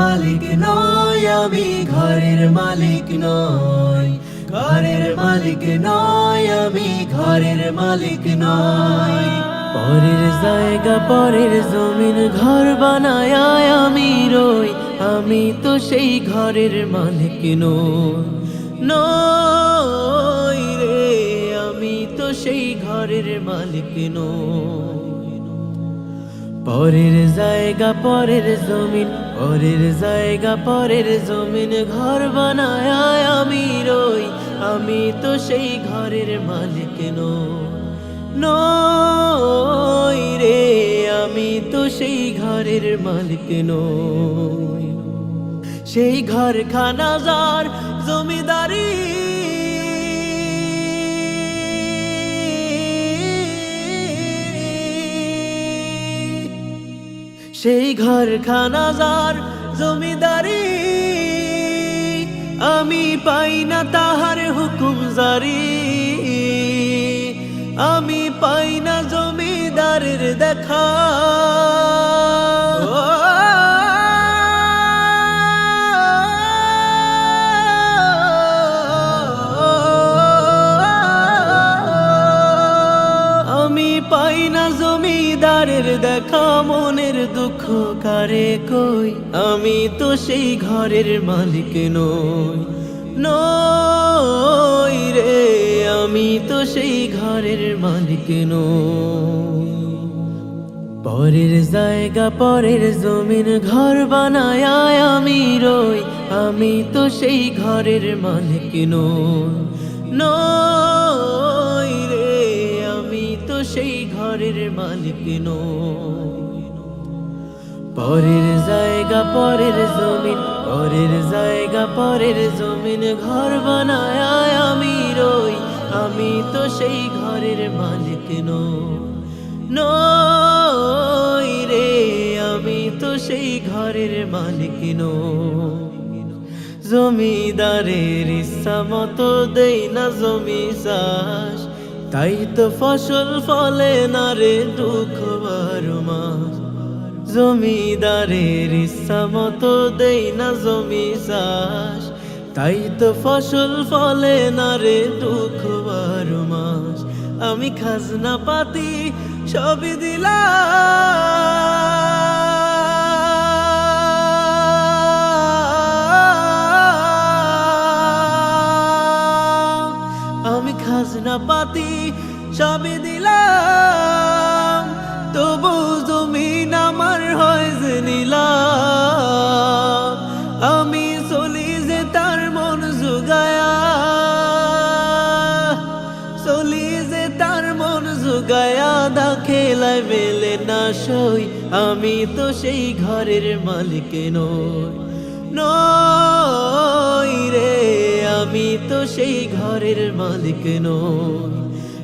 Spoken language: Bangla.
মালিক নয়, আমি ঘরের মালিক নয় ঘরের মালিক নয়, আমি ঘরের মালিক নয় পরের জায়গা, পরের জমিন, ঘর বানায় আমি রই। আমি তো সেই ঘরের মালিক নই রে, আমি তো সেই ঘরের মালিক নই। পরের জায়গা, পরের জমিন, পরের জায়গা, পরের জমিন ঘর বানায় আমি রই, আমি তো সেই ঘরের মালিক নই রে, আমি তো সেই ঘরের মালিক নই। সেই ঘর খানা যার জমিদারি সেই ঘর খানাজার জমিদারি আমি পাই না তাহার হুকুম জারি। আমি পাই না জমিদারের দেখা। জমিদারের দেখা, মনের দুঃখ কারে কই? আমি তো সেই ঘরের মালিক নই নই রে। আমি তো সেই ঘরের মালিক নই। পরের জায়গা, পরের জমিন, ঘর বানায় আমি রই। আমি তো সেই ঘরের মালিক নই নই সেই ঘরের মালিক নই। পরের জায়গা, পরের জমিন, পরের জায়গা, পরের জমিন ঘর বানায় আমি রই। আমি তো সেই ঘরের মালিক নই রে, আমি তো সেই ঘরের মালিক জমিদারের ইচ্ছা মতো দেই না জমি চাষ। তাই তো ফসল ফলে না রে দুঃখ মাস জমিদারের ইচ্ছা মতো দেই না জমি চাষ। তাই তো ফসল ফলে না রে দুঃখ মাস আমি খাজনা পাতি সবই দিলাম। আমি খাজনা পাতি সবই দিলাম, তবু জমিন আমার হয় যে নিলাম। আমি চলি যে তার মন জুগায়া, চলি যে তার মন জুগায়া খেলায় মেলে না সই, আমি তো সেই ঘরের মালিক নই নই রে, আমি তো সেই ঘরের মালিক নই।